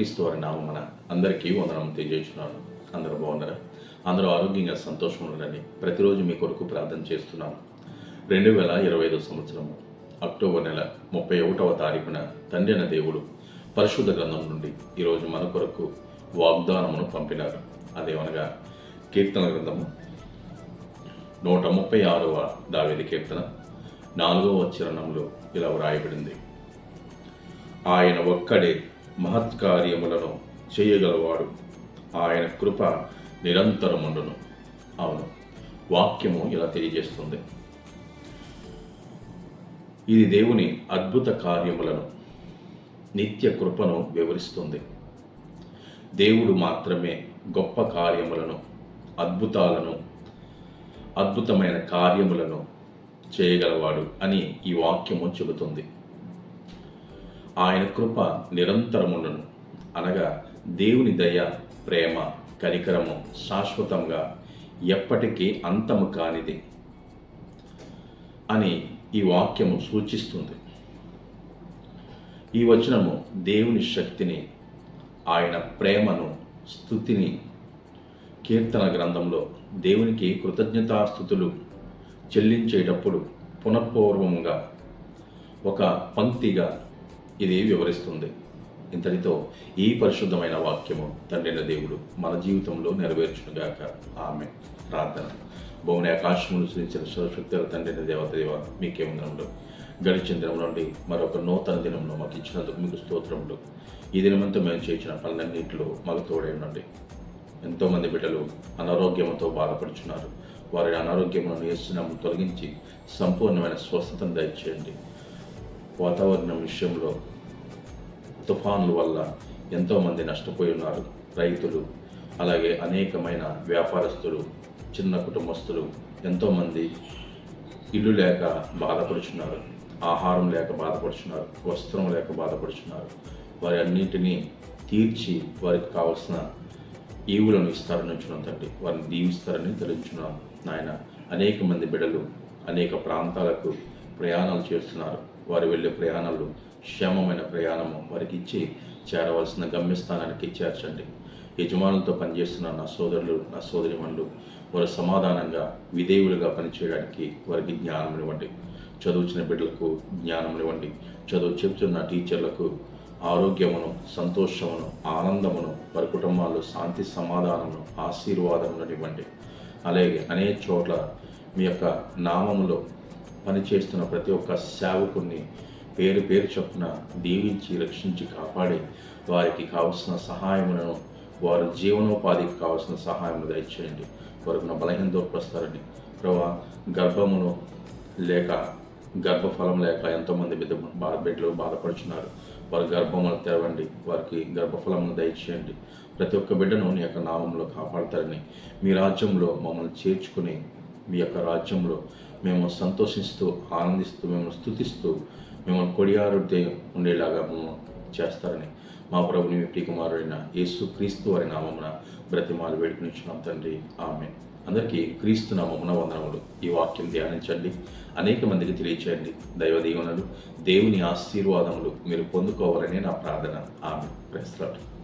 యేసుక్రీస్తు వారి నామమున అందరికీ వందనం తెలియజేస్తున్నాను. అందరూ బాగున్నారా? అందరూ ఆరోగ్యంగా సంతోషం ఉండాలని ప్రతిరోజు మీ కొరకు ప్రార్థన చేస్తున్నాను. రెండు వేల ఇరవై ఐదో సంవత్సరము అక్టోబర్ నెల ముప్పై ఒకటవ తారీఖున తండ్రి అయిన దేవుడు పరిశుద్ధ గ్రంథం నుండి ఈరోజు మన కొరకు వాగ్దానమును పంపినారు. అదేమనగా కీర్తన గ్రంథము నూట ముప్పై ఆరవ దావేది కీర్తన నాలుగవ చరణంలో ఇలా వ్రాయబడింది. ఆయన ఒక్కడే మహత్కార్యములను చేయగలవాడు. ఆయన కృప నిరంతరముండును. అవును వాక్యము ఇలా తెలియజేస్తుంది. ఇది దేవుని అద్భుత కార్యములను నిత్య కృపను వివరిస్తుంది. దేవుడు మాత్రమే గొప్ప కార్యములను అద్భుతాలను అద్భుతమైన కార్యములను చేయగలవాడు అని ఈ వాక్యము చెబుతుంది. ఆయన కృప నిరంతరముండును. అనగా దేవుని దయ ప్రేమ కనికరము శాశ్వతంగా ఎప్పటికీ అంతము కానిది అని ఈ వాక్యము సూచిస్తుంది. ఈ వచనము దేవుని శక్తిని ఆయన ప్రేమను స్థుతిని కీర్తన గ్రంథంలో దేవునికి కృతజ్ఞతాస్థుతులు చెల్లించేటప్పుడు పునఃపూర్వముగా ఒక పంక్తిగా ఇది వివరిస్తుంది. ఇంతటితో ఈ పరిశుద్ధమైన వాక్యము తండ్రిన దేవుడు మన జీవితంలో నెరవేర్చునుగాక. ఆమె ప్రార్థన. భూమిని ఆకాశమును సృష్టించిన సర్వశక్తుల తండ్రిన దేవత దేవ మీకే వందనములు. గడిచిన దినం నుండి మరొక నూతన దినంలో మాకు ఇచ్చినందుకు మీకు స్తోత్రములు. ఈ దినమంతా మేము చేసిన పనులన్నింటిలో మాకు తోడై ఉండండి. ఎంతోమంది బిడ్డలు అనారోగ్యంతో బాధపడుచున్నారు. వారి అనారోగ్యములను వేస్తున్నాము తొలగించి సంపూర్ణమైన స్వస్థతను దయచేయండి. వాతావరణం విషయంలో తుఫాన్ల వల్ల ఎంతోమంది నష్టపోయి ఉన్నారు రైతులు అలాగే అనేకమైన వ్యాపారస్తులు చిన్న కుటుంబస్తులు ఎంతోమంది ఇల్లు లేక బాధపడుచున్నారు. ఆహారం లేక బాధపడుచున్నారు. వస్త్రం లేక బాధపడుచున్నారు. వారి అన్నింటినీ తీర్చి వారికి కావలసిన ఈవులను ఇస్తారని తండ్రి. వారిని దీవిస్తారని తెలుచున్నాం నాయన అనేక మంది బిడ్డలు అనేక ప్రాంతాలకు ప్రయాణాలు చేస్తున్నారు. వారు వెళ్ళే ప్రయాణాలు క్షేమమైన ప్రయాణము వారికి ఇచ్చి చేరవలసిన గమ్యస్థానానికి చేర్చండి. యజమానులతో పనిచేస్తున్న నా సోదరులు నా సోదరిమణులు వారు సమాధానంగా విధేయులుగా పనిచేయడానికి వారికి జ్ఞానం ఇవ్వండి. చదువుచిన బిడ్డలకు జ్ఞానం ఇవ్వండి. చదువు చెప్తున్న టీచర్లకు ఆరోగ్యమును సంతోషమును ఆనందమును వారి కుటుంబాల్లో శాంతి సమాధానమును ఆశీర్వాదములను ఇవ్వండి. అలాగే అనేక చోట్ల మీ యొక్క నామములో పనిచేస్తున్న ప్రతి ఒక్క సేవకుని పేరు పేరు చొప్పున దీవించి రక్షించి కాపాడి వారికి కావలసిన సహాయములను వారి జీవనోపాధికి కావలసిన సహాయమును దయచేయండి. వారికి నా బలహీనతోపరుస్తారండి ప్రభా గర్భమును లేక గర్భఫలం లేక ఎంతోమంది బిడ్డ బాధ బిడ్డలు బాధపడుచున్నారు. వారి గర్భములు తెరవండి. వారికి గర్భఫలమును దయచేయండి. ప్రతి ఒక్క బిడ్డను నీ యొక్క నామంలో కాపాడతారని మీ రాజ్యంలో మమ్మల్ని చేర్చుకుని మీ యొక్క రాజ్యంలో మేము సంతోషిస్తూ ఆనందిస్తూ మేము స్థుతిస్తూ మిమ్మల్ని కొడియారుతే ఉండేలాగా మేము చేస్తారని మా ప్రభుని మీ యేసు క్రీస్తు వారి నామమున బ్రతిమాలు వేడుకునిచ్చున్నాం తండ్రి. ఆమె అందరికీ క్రీస్తు నామమున వందనములు. ఈ వాక్యం ధ్యానించండి. అనేక మందికి తెలియచేయండి. దైవ దీవెనలు దేవుని ఆశీర్వాదములు మీరు పొందుకోవాలని నా ప్రార్థన. ఆమె ప్రస్తుతం